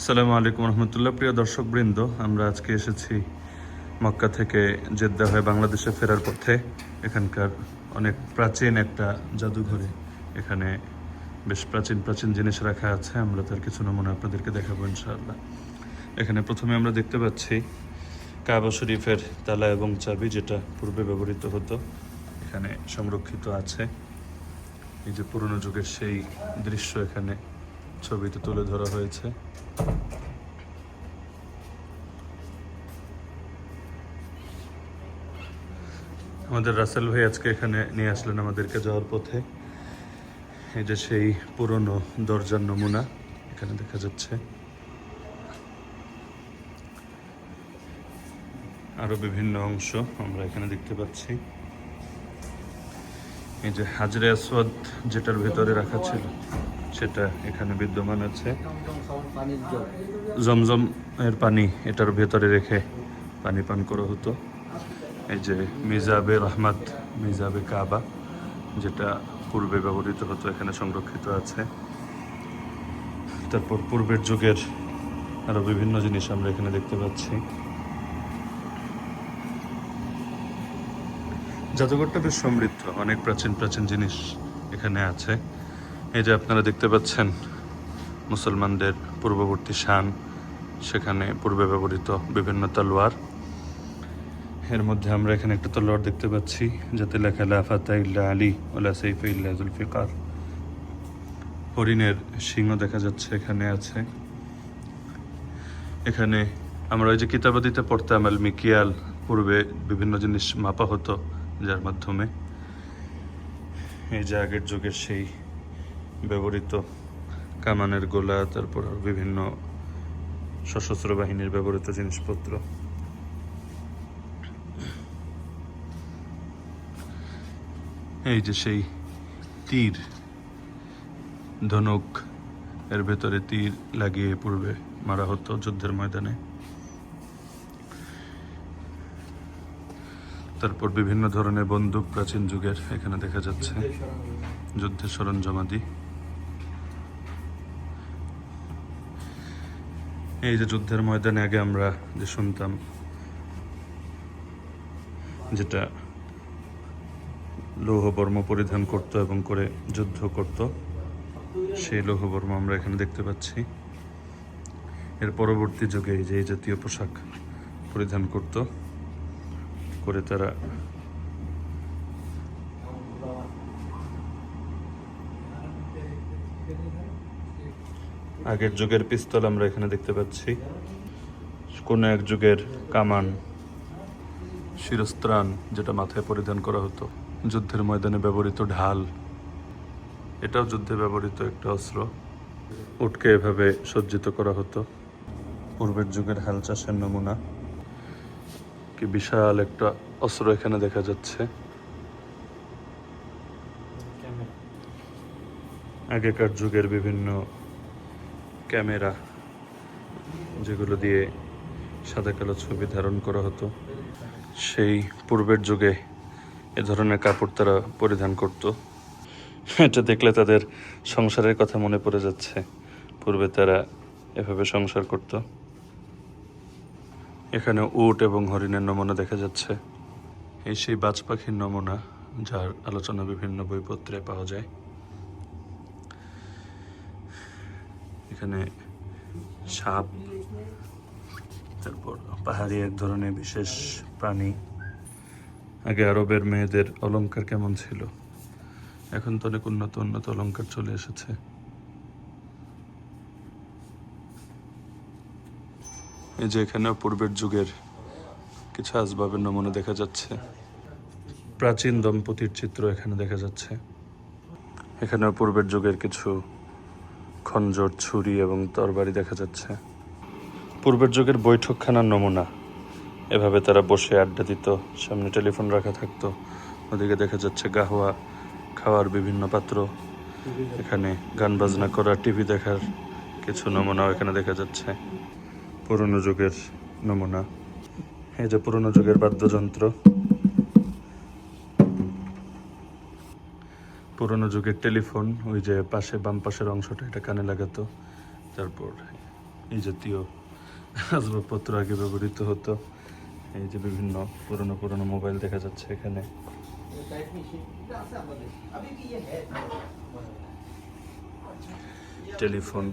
আসসালামু আলাইকুম রহমতুল্লাহ। প্রিয় দর্শক বৃন্দ আমরা আজকে এসেছি মক্কা থেকে জেদ্দা হয়ে বাংলাদেশে ফেরার পথে। এখানকার অনেক প্রাচীন একটা জাদুঘরে এখানে বেশ প্রাচীন প্রাচীন জিনিস রাখা আছে। আমরা তার কিছু নমুনা আপনাদেরকে দেখাবো ইনশাআল্লাহ। এখানে প্রথমে আমরা দেখতে পাচ্ছি কাবা শরীফের তালা এবং চাবি, যেটা পূর্বে ব্যবহৃত হতো, এখানে সংরক্ষিত আছে। এই যে পুরনো যুগের সেই দৃশ্য এখানে ছবিতে তুলে ধরা হয়েছে। আমাদের রাসেল ভাই আজকে এখানে নিয়ে আসলেন আমাদেরকে যাওয়ার পথে। এই যে সেই পুরনো দরজার নমুনা, এখানে দেখা যাচ্ছে। আরও বিভিন্ন অংশ আমরা এখানে দেখতে পাচ্ছি। এই যে হাজরে আসওয়াদ যেটার ভেতরে রাখা ছিল। সেটা এখানে বিদ্যমান আছে। জমজম এর পানি এটার ভেতরে রেখে পানি পান করা হতো। এই যে মিজাবে রহমাত মিজাবে কাবা যেটা পূর্বে ব্যবহৃত হতো এখানে সংরক্ষিত আছে। তারপর পূর্বের যুগের আরও বিভিন্ন জিনিস আমরা এখানে দেখতে পাচ্ছি। জাদুঘরটা বেশ সমৃদ্ধ অনেক প্রাচীন প্রাচীন জিনিস এখানে আছে। এই যে আপনারা দেখতে পাচ্ছেন, মুসলমানদের পূর্ববর্তী শান, সেখানে পূর্বে ব্যবহৃত বিভিন্ন তলোয়ার। এর মধ্যে আমরা এখানে একটা তলোয়ার দেখতে পাচ্ছি, যাতে লেখা লাফাতা ইল্লা আলী ওলা সাইফ ইল্লা জুলফিকার হরিণের সিংহ দেখা যাচ্ছে, এখানে আছে। এখানে আমরা ওই যে কিতাবাদিতে পড়তাম, আল মিকিয়াল, পূর্বে বিভিন্ন জিনিস মাপা হতো, যার মাধ্যমে এই যে আগের যুগের সেই ব্যবহৃত কামানের গোলা, তারপর বিভিন্ন সশস্ত্র বাহিনীর ব্যবহৃত জিনিসপত্র। এই যে সেই তীর, ধনুক, এর ভেতরে তীর লাগিয়ে পূর্বে মারা হতো যুদ্ধের ময়দানে। তারপর বিভিন্ন ধরনের বন্দুক প্রাচীন যুগের এখানে দেখা যাচ্ছে। যুদ্ধের সরঞ্জামাদি। এই যে যুদ্ধের ময়দানে আগে আমরা যে শুনতাম, যেটা লৌহ বর্ম পরিধান করত এবং করে যুদ্ধ করত, সেই লৌহ বর্ম আমরা এখানে দেখতে পাচ্ছি। এর পরবর্তী যুগে এই যে এই জাতীয় পোশাক পরিধান করত, করে তারা আগের যুগের পিস্তল আমরা এখানে দেখতে পাচ্ছি। কোনো এক যুগের কামান, শিরস্ত্রাণ যেটা মাথায় পরিধান করা হতো। যুদ্ধের ময়দানে ব্যবহৃত ঢাল, এটাও যুদ্ধে ব্যবহৃত একটা অস্ত্র। উটকে এভাবে সজ্জিত করা হতো। পূর্বের যুগের হাল চাষের নমুনা। কি বিশাল একটা অস্ত্র এখানে দেখা যাচ্ছে। আগেকার যুগের বিভিন্ন ক্যামেরা যেগুলো দিয়ে সাদা কালো ছবি ধারণ করা হতো। সেই পূর্বের যুগে এ ধরনের কাপড় তারা পরিধান করত। এটা দেখলে তাদের সংসারের কথা মনে পড়ে যাচ্ছে। পূর্বে তারা এভাবে সংসার করত। এখানে উট এবং হরিণের নমুনা দেখা যাচ্ছে। এই সেই বাজ পাখির নমুনা, যার আলোচনা বিভিন্ন বইপত্রে পাওয়া যায়। এখানে সাপ, তারপর পাহাড়ি এক ধরনের বিশেষ প্রাণী। আগে আরবের মেয়েদের অলংকার কেমন ছিল? এখন তো অনেক উন্নত উন্নত অলংকার চলে এসেছে। এই যে এখানেও পূর্বের যুগের কিছু আসবাবের নমুনা দেখা যাচ্ছে। প্রাচীন দম্পতির চিত্র এখানে দেখা যাচ্ছে। এখানেও পূর্বের যুগের কিছু খঞ্জর, ছুরি এবং তরবারি দেখা যাচ্ছে। পূর্বের যুগের বৈঠকখানার নমুনা। এভাবে তারা বসে আড্ডা দিত, সামনে টেলিফোন রাখা থাকতো, ওদিকে দেখা যাচ্ছে গাহওয়া খাওয়ার বিভিন্ন পাত্র। এখানে গান বাজনা করা, টিভি দেখার কিছু নমুনাও এখানে দেখা যাচ্ছে। পুরনো যুগের নমুনা। এই যে পুরনো যুগের বাদ্যযন্ত্র। পুরনো যুগের টেলিফোন, ওই যে পাশে, বাম পাশের অংশটা, এটা কানে লাগাতো। তারপর এই জাতীয় আসবাবপত্র আগে ব্যবহৃত হতো। এই যে বিভিন্ন পুরনো পুরনো মোবাইল দেখা যাচ্ছে এখানে। টেলিফোন।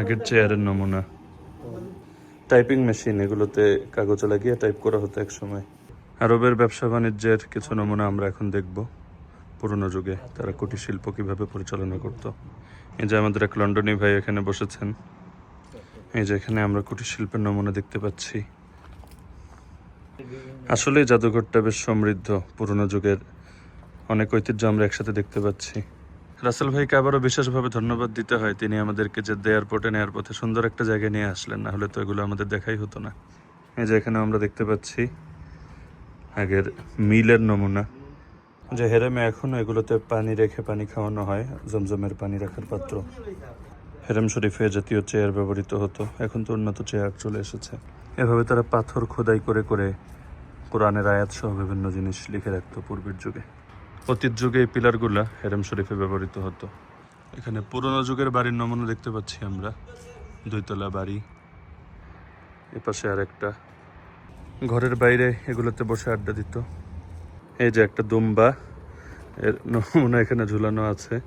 আগের চেয়ারের নমুনা। টাইপিং মেশিন, এগুলোতে কাগজ লাগিয়ে টাইপ করা হতো এক সময় আরবের ব্যবসা বাণিজ্যের কিছু নমুনা আমরা এখন দেখব। পুরনো যুগে তারা কুটির শিল্প কীভাবে পরিচালনা করত। এই যে আমাদের এক লন্ডনী ভাই এখানে বসেছেন। এই যে এখানে আমরা কুটির শিল্পের নমুনা দেখতে পাচ্ছি। আসলে জাদুঘরটা বেশ সমৃদ্ধ। পুরনো যুগের অনেক ঐতিহ্য আমরা একসাথে দেখতে পাচ্ছি। রাসেল ভাইকে আবারও বিশেষভাবে ধন্যবাদ দিতে হয়। তিনি আমাদেরকে যে এয়ারপোর্টে নেওয়ার পথে সুন্দর একটা জায়গায় নিয়ে আসলেন। না হলে তো এগুলো আমাদের দেখাই হতো না। এই যে এখানে আমরা দেখতে পাচ্ছি আগের মিলের নমুনা। যে হেরেমে এখনও এগুলোতে পানি রেখে পানি খাওয়ানো হয়, জমজমের পানি রাখার পাত্র। হেরেম শরীফে জাতীয় চেয়ার ব্যবহৃত হতো। এখন তো উন্নত চেয়ার চলে এসেছে। এভাবে তারা পাথর খোদাই করে করে কোরআনের আয়াত সহ বিভিন্ন জিনিস লিখে রাখত পূর্বের যুগে। অতীত যুগে এই পিলারগুলা হেরেম শরীফে ব্যবহৃত হতো। এখানে পুরনো যুগের বাড়ির নমুনা দেখতে পাচ্ছি আমরা। দুইতলা বাড়ি। এপাশে আর একটা ঘরের বাইরে এগুলোতে বসে আড্ডা দিত। এই যে একটা দুম্বা, এর নমুনা এখানে ঝুলানো আছে।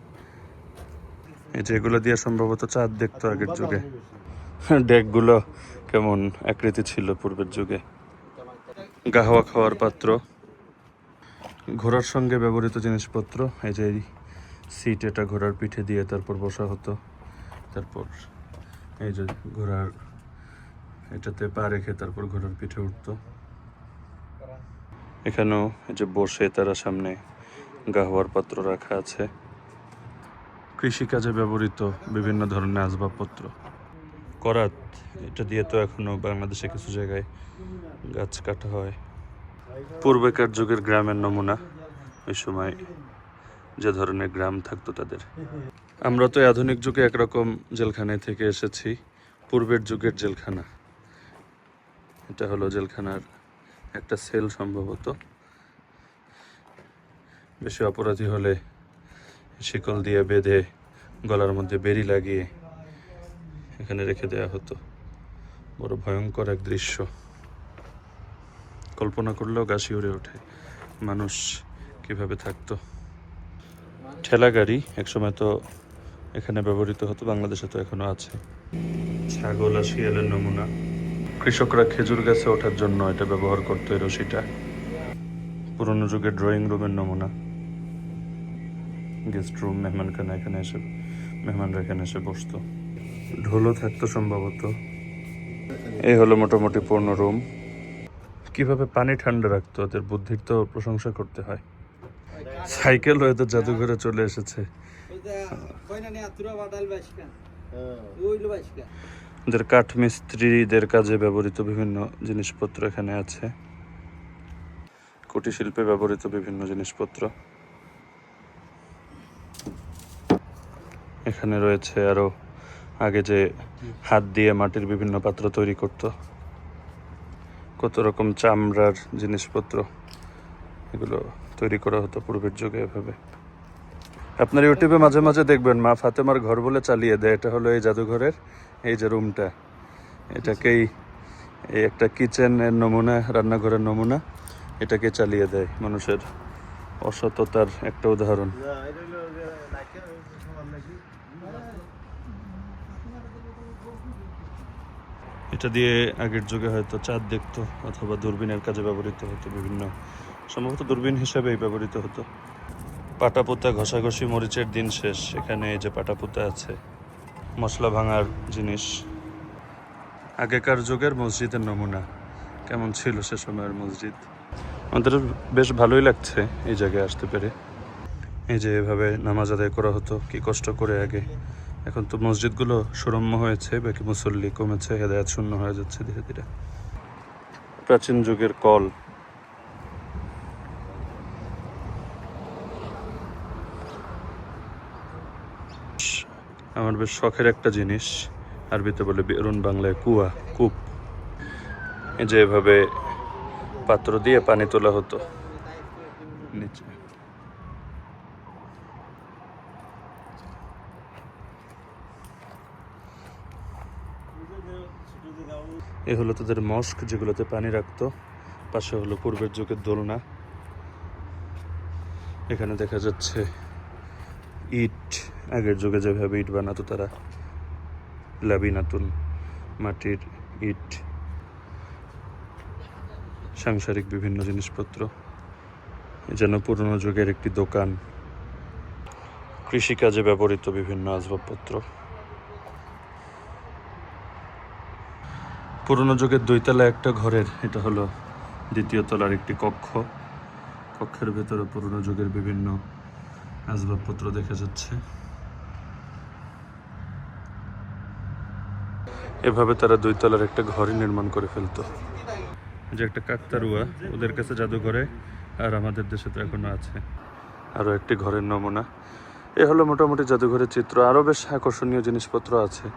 এই যে এগুলো দিয়ে সম্ভবত চাঁদ দেখতো আগের যুগে। ডেকগুলো কেমন আকৃতি ছিল পূর্বের যুগে। গাহওয়া খাওয়ার পাত্র। ঘোড়ার সঙ্গে ব্যবহৃত জিনিসপত্র, এই যে সিট এটা ঘোড়ার পিঠে দিয়ে তারপর বসা হতো। তারপর এই যে ঘোড়ার এটাতে পা রেখে তারপর ঘোড়ার পিঠে উঠতো। এখানেও যে বসে তারা সামনে গাহওয়ার পাত্র রাখা আছে। কৃষিকাজে ব্যবহৃত বিভিন্ন ধরনের আসবাবপত্র। করাত এটা দিয়ে তো এখনও বাংলাদেশে কিছু জায়গায় গাছ কাটা হয়। পূর্বেকার যুগের গ্রামের নমুনা ওই সময় যে ধরনের গ্রাম থাকতো তাদের। আমরা তো আধুনিক যুগে একরকম জেলখানায় থেকে এসেছি পূর্বের যুগের জেলখানা। এটা হলো জেলখানার একটা সেল সম্ভবত। বেশি অপরাধী হলে শিকল দিয়ে বেঁধে গলার মধ্যে বেরি লাগিয়ে এখানে রেখে দেওয়া হতো। বড় ভয়ঙ্কর এক দৃশ্য। কল্পনা করলেও গা শিউরে ওঠে। মানুষ কীভাবে থাকতো? ঠেলা গাড়ি একসময় তো এখানে ব্যবহৃত হতো, বাংলাদেশে তো এখনও আছে। ছাগল আর শিয়ালের নমুনা। কৃষকরা খেজুর গাছে ওঠার জন্য এটা ব্যবহার করতো এই রশিটা। পুরনো যুগের ড্রয়িং রুমের নমুনা। গেস্ট রুম মেহমানখানা এখানে এসে, মেহমানরা এখানে এসে বসতো। ঢোলও থাকতো সম্ভবত। এই হলো মোটামুটি পূর্ণ রুম কীভাবে পানি ঠান্ডা রাখতো, ওদের বুদ্ধির তো প্রশংসা করতে হয়। সাইকেল হয়তো জাদুঘরে চলে এসেছে। ওদের কাঠ মিস্ত্রিদের কাজে ব্যবহৃত বিভিন্ন জিনিসপত্র এখানে আছে। কুটির শিল্পে ব্যবহৃত বিভিন্ন জিনিসপত্র। এখানে রয়েছে আরও আগে যে হাত দিয়ে মাটির বিভিন্ন পাত্র তৈরি করত। কত রকম চামড়ার জিনিসপত্র এগুলো তৈরি করা হতো পূর্বের যুগে এভাবে। আপনার ইউটিউবে মাঝে মাঝে দেখবেন, মা ফাতেমার ঘর বলে চালিয়ে দেয়, এটা হলো এই জাদুঘরের এই যে রুমটা, এটাকেই এই একটা কিচেনের নমুনা, রান্নাঘরের নমুনা, এটাকে চালিয়ে দেয় মানুষের অসততার একটা উদাহরণ। এটা দিয়ে আগের যুগে হয়তো চাঁদ দেখতো অথবা দূরবীনের কাজে ব্যবহৃত হতো বিভিন্ন, সম্ভবত দূরবীন হিসেবেই ব্যবহৃত হতো। পাটাপোতা, ঘষাঘষি, মরিচের দিন শেষ, এখানে এই যে পাটাপোতা আছে মশলা ভাঙার জিনিস। আগেকার যুগের মসজিদের নমুনা। কেমন ছিল সে সময়ের মসজিদ? আমাদের বেশ ভালোই লাগছে এই জায়গায় আসতে পেরে। এই যে এভাবে নামাজ আদায় করা হতো, কি কষ্ট করে আগে। এখন তো মসজিদগুলো সুরম্য হয়েছে, বাকি মুসল্লি কমেছে, হেদায়াত শূন্য হয়ে যাচ্ছে ধীরে ধীরে। প্রাচীন যুগের কল আমার বেশ শখের একটা জিনিস। আরবিতে বলে বেরুন বাংলায় কুয়া, কূপ। যে এভাবে পাত্র দিয়ে পানি তোলা হতো। নিচে। এ হলো তাদের মস্ক যেগুলোতে পানি রাখতো। পাশে হলো পূর্বের যুগের দোলনা। এখানে দেখা যাচ্ছে ইট, আগের যুগে যেভাবে ইট বানাতো তারা, লাবিনাতুন মাটির ইট, সাংসারিক বিভিন্ন জিনিসপত্র। যেন পুরনো যুগের একটি দোকান, কৃষিকাজে ব্যবহৃত বিভিন্ন আসবাবপত্র। পুরনো যুগের দুইতলা একটা ঘরের, এটা হলো দ্বিতীয় তলার একটি কক্ষ। কক্ষের ভেতরে পুরনো যুগের বিভিন্ন আসবাবপত্র দেখা যাচ্ছে। এভাবে তারা দুই তলার একটা ঘরই নির্মাণ করে ফেলতো। যে একটা কাকতারুয়া, ওদের কাছে জাদুঘরে আর আমাদের দেশে তো এখনও আছে। আরও একটি ঘরের নমুনা। এ হলো মোটামুটি জাদুঘরের চিত্র। আরও বেশ আকর্ষণীয় জিনিসপত্র আছে।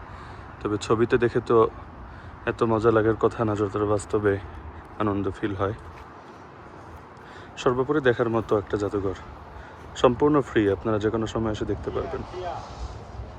তবে ছবিতে দেখে তো এত মজা লাগার কথা না, যতটা বাস্তবে আনন্দ ফিল হয়। সর্বোপরি দেখার মতো একটা জাদুঘর। সম্পূর্ণ ফ্রি আপনারা যে কোনো সময় এসে দেখতে পারবেন।